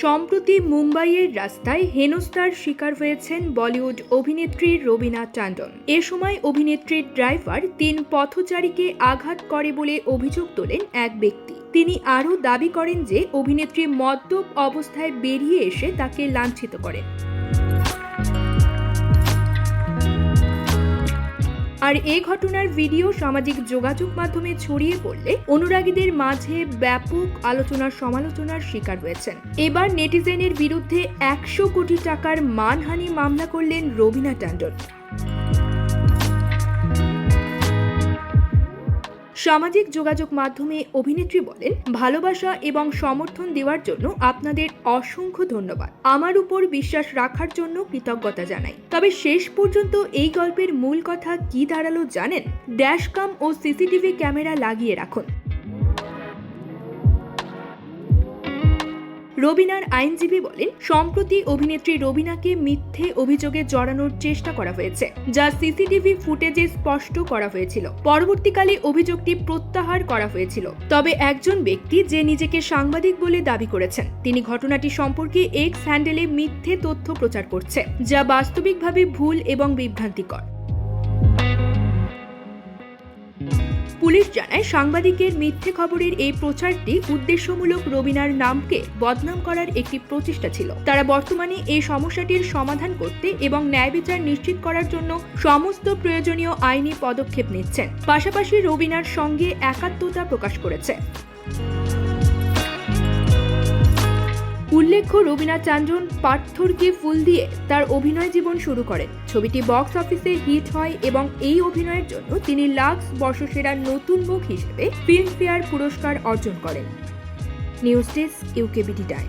সম্প্রতি মুম্বাইয়ের রাস্তায় হেনস্তার শিকার হয়েছেন বলিউড অভিনেত্রী রবিনা টান্ডন এ সময় অভিনেত্রীর ড্রাইভার তিন পথচারীকে আঘাত করে বলে অভিযোগ তোলেন এক ব্যক্তি। তিনি আরও দাবি করেন যে অভিনেত্রী মদ্যপ অবস্থায় বেরিয়ে এসে তাকে লাঞ্ছিত করেন। আর এ ঘটনার ভিডিও সামাজিক যোগাযোগ মাধ্যমে ছড়িয়ে পড়লে অনুরাগীদের মাঝে ব্যাপক আলোচনা সমালোচনার শিকার হয়েছেন। এবার নেটিজেনের বিরুদ্ধে একশো কোটি টাকার মানহানি মামলা করলেন রবিনা ট্যান্ডন। সামাজিক যোগাযোগ মাধ্যমে অভিনেত্রী বলেন, ভালোবাসা এবং সমর্থন দেওয়ার জন্য আপনাদের অসংখ্য ধন্যবাদ। আমার উপর বিশ্বাস রাখার জন্য কৃতজ্ঞতা জানাই। তবে শেষ পর্যন্ত এই গল্পের মূল কথা কি দাঁড়াল জানেন? ড্যাশ কাম ও সিসিটিভি ক্যামেরা লাগিয়ে রাখুন। রবিনার আইনজীবী বলেন, সম্প্রতি অভিনেত্রী রবিনাকে মিথ্যে অভিযোগে জড়ানোর চেষ্টা করা হয়েছে, যা সিসিটিভি ফুটেজে স্পষ্ট করা হয়েছিল। পরবর্তীকালে অভিযোগটি প্রত্যাহার করা হয়েছিল। তবে একজন ব্যক্তি যে নিজেকে সাংবাদিক বলে দাবি করেছেন, তিনি ঘটনাটি সম্পর্কে এক্স হ্যান্ডেলে মিথ্যে তথ্য প্রচার করছে, যা বাস্তবিকভাবে ভুল এবং বিভ্রান্তিকর। পুলিশ জানায় সাংবাদিকের মিথ্যে খবরের এই প্রচারটি উদ্দেশ্যমূলক রবিনার নামকে বদনাম করার একটি প্রচেষ্টা ছিল। তারা বর্তমানে এই সমস্যাটির সমাধান করতে এবং ন্যায় বিচার নিশ্চিত করার জন্য সমস্ত প্রয়োজনীয় আইনি পদক্ষেপ নিচ্ছেন। পাশাপাশি রবিনার সঙ্গে একাত্মতা প্রকাশ করেছে। উল্লেখ্য রবিনা পার্থর পার্থরকে ফুল দিয়ে তার অভিনয় জীবন শুরু করেন। ছবিটি বক্স অফিসে হিট হয় এবং এই অভিনয়ের জন্য তিনি লাক্স বর্ষসেরা নতুন মুখ হিসেবে ফিল্মফেয়ার পুরস্কার অর্জন করেন। News desk UKBD time.